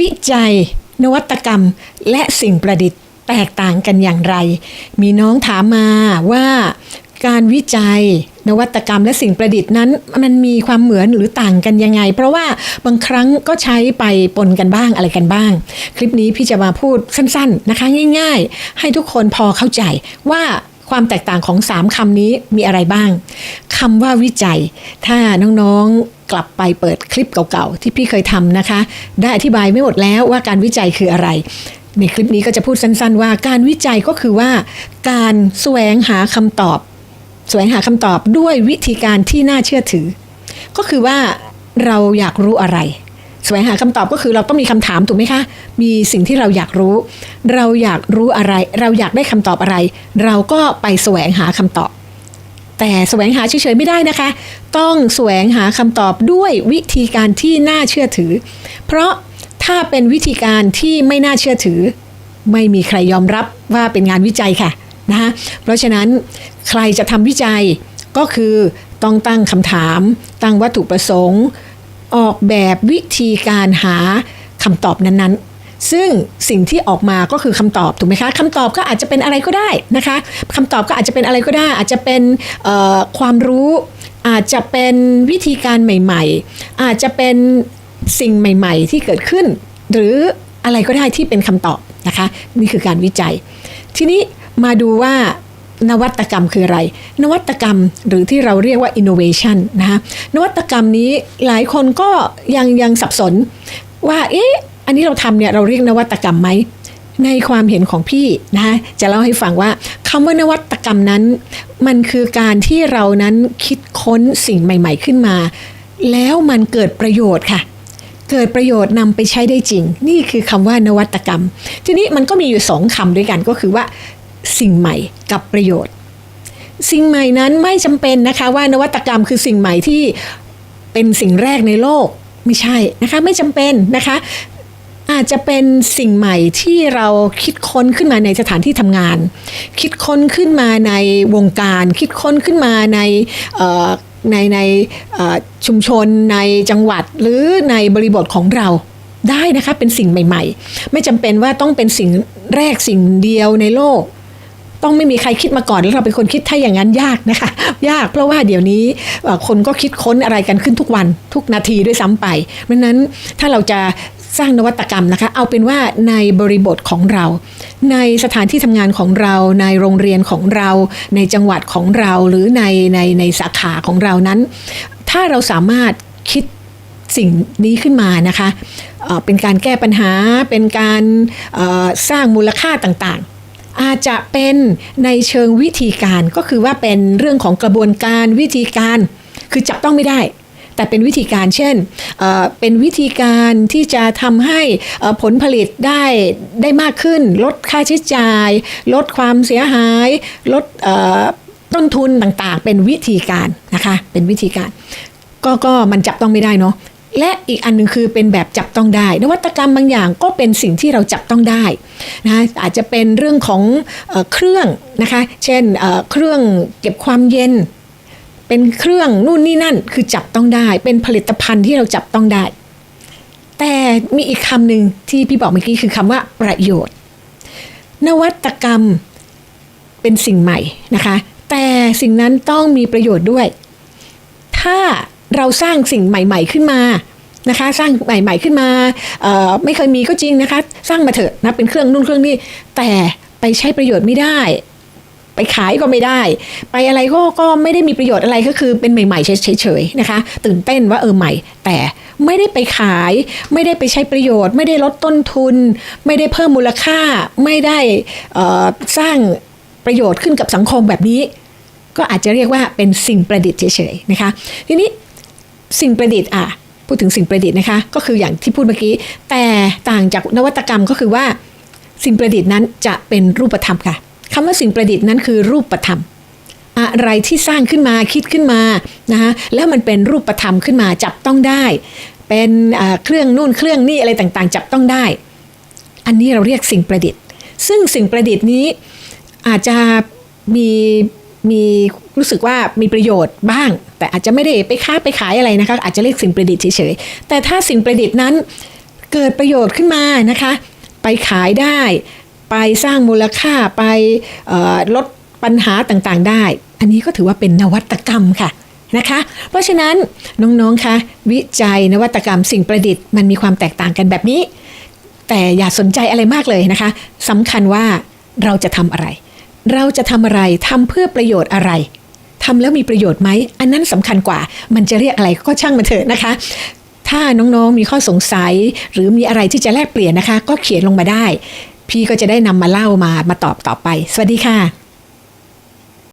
วิจัย นวัตกรรม และสิ่งประดิษฐ์แตกต่างกันอย่างไร มีน้องถามมาว่าการวิจัย นวัตกรรมและสิ่งประดิษฐ์นั้น มันมีความเหมือนหรือต่างกันยังไง เพราะว่าบางครั้งก็ใช้ไปปนกันบ้างอะไรกันบ้าง คลิปนี้พี่จะมาพูดสั้น ๆ นะคะง่าย ๆ ให้ทุกคนพอเข้าใจว่าความแตกต่างของ 3คำนี้มีอะไรบ้างคำว่าวิจัย ถ้าน้องๆ กลับไปเปิดคลิปเก่าๆ ที่พี่เคยทำนะคะ ได้อธิบายไม่หมดแล้วว่าการวิจัยคืออะไร ในคลิปนี้ก็จะพูดสั้นๆ ว่าการวิจัยก็คือว่า การแสวงหาคำตอบ แสวงหาคำตอบด้วยวิธีการที่น่าเชื่อถือ ก็คือว่าเราอยากรู้อะไรแสวงหาคำตอบก็คือเราต้องมีคำถามถูกไหมคะ มีสิ่งที่เราอยากรู้ เราอยากรู้อะไร เราอยากได้คำตอบอะไร เราก็ไปแสวงหาคำตอบ แต่แสวงหาเฉยๆไม่ได้นะคะ ต้องแสวงหาคำตอบด้วยวิธีการที่น่าเชื่อถือ เพราะถ้าเป็นวิธีการที่ไม่น่าเชื่อถือ ไม่มีใครยอมรับว่าเป็นงานวิจัยค่ะนะคะเพราะฉะนั้นใครจะทำวิจัยก็คือต้องตั้งคำถาม ตั้งวัตถุประสงค์ ออกแบบวิธีการหาคำตอบนั้นๆ ซึ่งสิ่งที่ออกมาก็คือคำตอบถูกไหมคะคำตอบก็อาจจะเป็นอะไรก็ได้นะคะคำตอบก็อาจจะเป็นอะไรก็ได้ อาจจะเป็นความรู้ อาจจะเป็นวิธีการใหม่ ๆ อาจจะเป็นสิ่งใหม่ ๆ ที่เกิดขึ้น หรืออะไรก็ได้ที่เป็นคำตอบนะคะนี่คือการวิจัย ทีนี้มาดูว่านวัตกรรมคืออะไร นวัตกรรมหรือที่เราเรียกว่า innovation นะคะนวัตกรรมนี้หลายคนก็ยังยังสับสนว่าเอ๊ะ นนี้เราทำเนี่ยเราเรียกนวัตกรรมไหมในความเห็นของพี่นะคะจะเล่าให้ฟังว่าคำว่านวัตกรรมนั้น มันคือการที่เรานั้นคิดค้นสิ่งใหม่ ๆขึ้นมา แล้วมันเกิดประโยชน์ค่ะ เกิดประโยชน์นำไปใช้ได้จริง นี่คือคำว่านวัตกรรม ทีนี้มันก็มีอยู่สองคำด้วยกันก็คือว่า สิ่งใหม่กับประโยชน์ สิ่งใหม่นั้นไม่จำเป็นนะคะว่านวัตกรรมคือสิ่งใหม่ที่เป็นสิ่งแรกในโลกไม่ใช่นะคะไม่จำเป็นนะคะ อาจจะเป็นสิ่งใหม่ที่เราคิดค้นขึ้นมาในสถานที่ทำงาน คิดค้นขึ้นมาในวงการ คิดค้นขึ้นมาในในในชุมชนในจังหวัดหรือในบริบทของเราได้นะคะเป็นสิ่งใหม่ ๆ ไม่จำเป็นว่าต้องเป็นสิ่งแรกสิ่งเดียวในโลก ต้องไม่มีใครคิดมาก่อนแล้วเราเป็นคนคิดถ้าอย่างนั้นยากนะคะ ยากเพราะว่าเดี๋ยวนี้คนก็คิดค้นอะไรกันขึ้นทุกวันทุกนาทีด้วยซ้ำไปเพราะนั้นถ้าเราจะ สร้างนวัตกรรมนะคะ เอาเป็นว่าในบริบทของเรา ในสถานที่ทำงานของเรา ในโรงเรียนของเรา ในจังหวัดของเราหรือในในในสาขาของเรานั้น ถ้าเราสามารถคิดสิ่งนี้ขึ้นมานะคะเป็นการแก้ปัญหาเป็นการสร้างมูลค่าต่างๆ อาจจะเป็นในเชิงวิธีการก็คือว่าเป็นเรื่องของกระบวนการวิธีการ คือจับต้องไม่ได้ แต่เป็นวิธีการเช่นเป็นวิธีการที่จะทำให้ผลผลิตได้ได้มากขึ้น ลดค่าใช้จ่าย ลดความเสียหาย ลดต้นทุนต่างๆ เป็นวิธีการนะคะเป็นวิธีการ ก็ก็มันจับต้องไม่ได้เนาะและอีกอันหนึงคือเป็นแบบจับต้องได้ นวัตกรรมบางอย่างก็เป็นสิ่งที่เราจับต้องได้นะอาจจะเป็นเรื่องของเครื่องนะคะ เช่นเครื่องเก็บความเย็น เป็นเครื่องนู่นนี่นั่นคือจับต้องได้ เป็นผลิตภัณฑ์ที่เราจับต้องได้ แต่มีอีกคำหนึ่งที่พี่บอกเมื่อกี้คือคำว่าประโยชน์ นวัตกรรมเป็นสิ่งใหม่นะคะ แต่สิ่งนั้นต้องมีประโยชน์ด้วย ถ้าเราสร้างสิ่งใหม่ ๆขึ้นมานะคะสร้างใหม่ๆขึ้นมาไม่เคยมีก็จริงนะคะ สร้างมาเถอะนะเป็นเครื่องนู่นเครื่องนี้แต่ไปใช้ประโยชน์ไม่ได้ ไปขายก็ไม่ได้ ไปอะไรก็ก็ไม่ได้มีประโยชน์อะไรก็คือเป็นใหม่ๆเฉยๆนะคะ ตื่นเต้นว่าเออใหม่ แต่ไม่ได้ไปขาย ไม่ได้ไปใช้ประโยชน์ ไม่ได้ลดต้นทุน ไม่ได้เพิ่มมูลค่า ไม่ได้สร้างประโยชน์ขึ้นกับสังคมแบบนี้ ก็อาจจะเรียกว่าเป็นสิ่งประดิษฐ์เฉยๆนะคะ ทีนี้สิ่งประดิษฐ์อะพูดถึงสิ่งประดิษฐ์นะคะ ก็คืออย่างที่พูดเมื่อกี้ แต่ต่างจากนวัตกรรมก็คือว่าสิ่งประดิษฐ์นั้นจะเป็นรูปธรรมค่ะ คำว่าสิ่งประดิษฐ์นั้นคือรูปธรรมอะไรที่สร้างขึ้นมาคิดขึ้นมานะคะแล้วมันเป็นรูปธรรมขึ้นมาจับต้องได้ เป็นเครื่องนู่นเครื่องนี่อะไรต่างๆ จับต้องได้ อันนี้เราเรียกสิ่งประดิษฐ์ ซึ่งสิ่งประดิษฐ์นี้อาจจะมีมีรู้สึกว่ามีประโยชน์บ้าง แต่อาจจะไม่ได้ไปค้าไปขายอะไรนะคะอาจจะเรียกสิ่งประดิษฐ์เฉยๆแต่ถ้าสิ่งประดิษฐ์นั้นเกิดประโยชน์ขึ้นมานะคะ ไปขายได้ ไปสร้างมูลค่าไปลดปัญหาต่างๆได้ อันนี้ก็ถือว่าเป็นนวัตกรรมค่ะนะคะ เพราะฉะนั้นน้องๆคะวิจัยนวัตกรรมสิ่งประดิษฐ์มันมีความแตกต่างกันแบบนี้ แต่อย่าสนใจอะไรมากเลยนะคะสำคัญว่าเราจะทำอะไร เราจะทำอะไรทำเพื่อประโยชน์อะไรทำแล้วมีประโยชน์ไหม อันนั้นสำคัญกว่า มันจะเรียกอะไรก็ช่างมันเถอะนะคะ ถ้าน้องๆมีข้อสงสัยหรือมีอะไรที่จะแลกเปลี่ยนนะคะ ก็เขียนลงมาได้ พี่ก็จะได้นำมาเล่ามามาตอบต่อไป สวัสดีค่ะ